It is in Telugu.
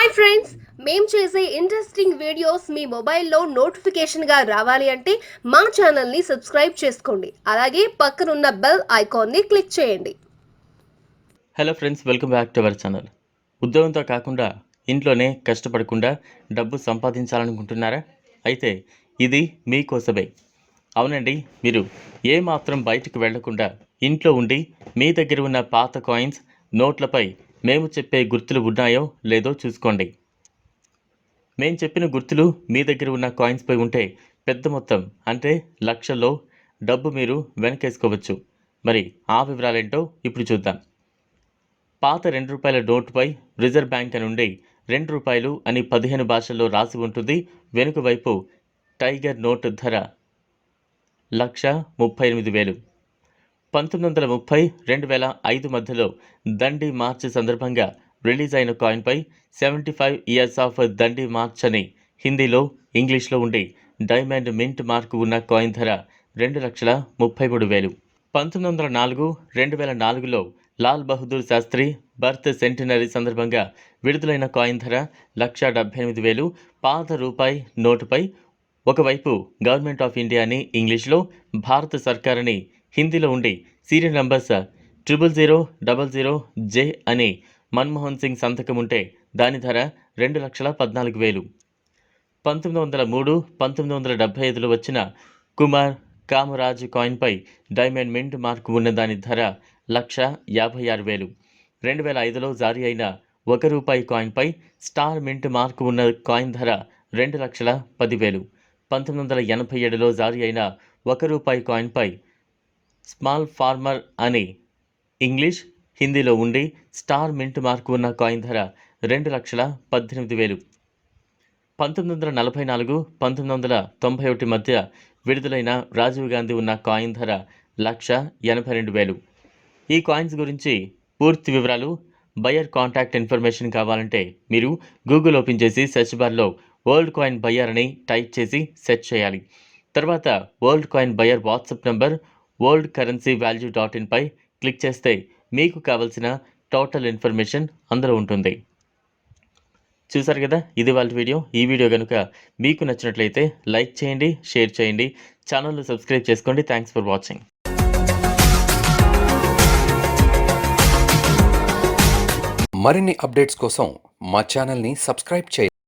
హాయ్ ఫ్రెండ్స్ మేము చేసే ఇంట్రెస్టింగ్ వీడియోస్ మీ మొబైల్లో నోటిఫికేషన్గా రావాలి అంటే మా ఛానల్ని సబ్స్క్రైబ్ చేసుకోండి. అలాగే పక్కనున్న బెల్ ఐకాన్ని క్లిక్ చేయండి. Hello friends welcome back to our channel ఉద్యోగంతో కాకుండా ఇంట్లోనే కష్టపడకుండా డబ్బు సంపాదించాలనుకుంటున్నారా? అయితే ఇది మీకోసమే అవునండి మీరు ఏ మాత్రం బయటకు వెళ్ళకుండా ఇంట్లో ఉండి మీ దగ్గర ఉన్న పాత కాయిన్స్ నోట్లపై మేము చెప్పే గుర్తులు ఉన్నాయో లేదో చూసుకోండి. మేము చెప్పిన గుర్తులు మీ దగ్గర ఉన్న కాయిన్స్పై ఉంటే పెద్ద మొత్తం అంటే లక్షల్లో డబ్బు మీరు వెనకేసుకోవచ్చు. మరి ఆ వివరాలేంటో ఇప్పుడు చూద్దాం. పాత రెండు రూపాయల నోటుపై రిజర్వ్ బ్యాంక్ నుండి రెండు రూపాయలు అని పదిహేను భాషల్లో రాసి ఉంటుంది. వెనుక వైపు టైగర్ నోటు ధర లక్ష ముప్పై ఎనిమిది వేలు. పంతొమ్మిది వందల ముప్పై రెండు వేల ఐదు మధ్యలో దండి మార్చ్ సందర్భంగా రిలీజ్ అయిన కాయిన్పై seventy five years of Dandi march అని హిందీలో ఇంగ్లీష్లో ఉండి డైమండ్ మింట్ మార్క్ ఉన్న కాయిన్ ధర రెండు లక్షల ముప్పై మూడు వేలు. పంతొమ్మిది వందల నాలుగు రెండు వేల నాలుగులో లాల్ బహదూర్ శాస్త్రి బర్త్ సెంటినరీ సందర్భంగా విడుదలైన కాయిన్ ధర లక్ష డెబ్బై ఎనిమిది వేలు పాత రూపాయి నోటుపై ఒకవైపు గవర్నమెంట్ ఆఫ్ ఇండియా అని ఇంగ్లీష్లో భారత సర్కారిని హిందీలో ఉండి serial numbers triple zero double zero J అని మన్మోహన్ సింగ్ సంతకం ఉంటే దాని ధర రెండు లక్షల పద్నాలుగు వేలు. పంతొమ్మిది వందల మూడు పంతొమ్మిది వందల డెబ్బై ఐదులో వచ్చిన కుమార్ కామరాజ్ కాయిన్పై డైమండ్ మింట్ మార్క్ ఉన్న దాని ధర లక్ష యాభై ఆరు వేలు. రెండు వేల ఐదులో జారీ అయిన ఒక రూపాయి కాయిన్పై స్టార్ మింట్ మార్క్ ఉన్న కాయిన్ ధర రెండు లక్షల పదివేలు పంతొమ్మిది వందల ఎనభై ఏడులో జారీ అయిన ఒక రూపాయి కాయిన్పై స్మాల్ ఫార్మర్ అని ఇంగ్లీష్ హిందీలో ఉండి స్టార్ మింట్ మార్క్ ఉన్న కాయిన్ ధర రెండు లక్షల పద్దెనిమిది వేలు. పంతొమ్మిది వందల నలభై నాలుగు పంతొమ్మిది వందల తొంభై ఒకటి మధ్య విడుదలైన రాజీవ్ గాంధీ ఉన్న కాయిన్ ధర లక్ష ఎనభై రెండు వేలు. ఈ కాయిన్స్ గురించి పూర్తి వివరాలు బయర్ కాంటాక్ట్ ఇన్ఫర్మేషన్ కావాలంటే మీరు గూగుల్ ఓపెన్ చేసి సెర్చ్ బార్లో వరల్డ్ కాయిన్ బయర్ అని టైప్ చేసి సెర్చ్ చేయాలి. తర్వాత world coin buyer WhatsApp number world currency value dot ఇన్పై click చేస్తే మీకు కావలసిన టోటల్ ఇన్ఫర్మేషన్ అందులో ఉంటుంది. చూసారు కదా? ఇది వాళ్ళ వీడియో. ఈ వీడియో కనుక మీకు నచ్చినట్లయితే లైక్ చేయండి షేర్ చేయండి ఛానల్ను సబ్స్క్రైబ్ చేసుకోండి. థ్యాంక్స్ ఫర్ వాచింగ్ మరిన్ని అప్డేట్స్ కోసం మా ఛానల్ని సబ్స్క్రైబ్ చేయండి.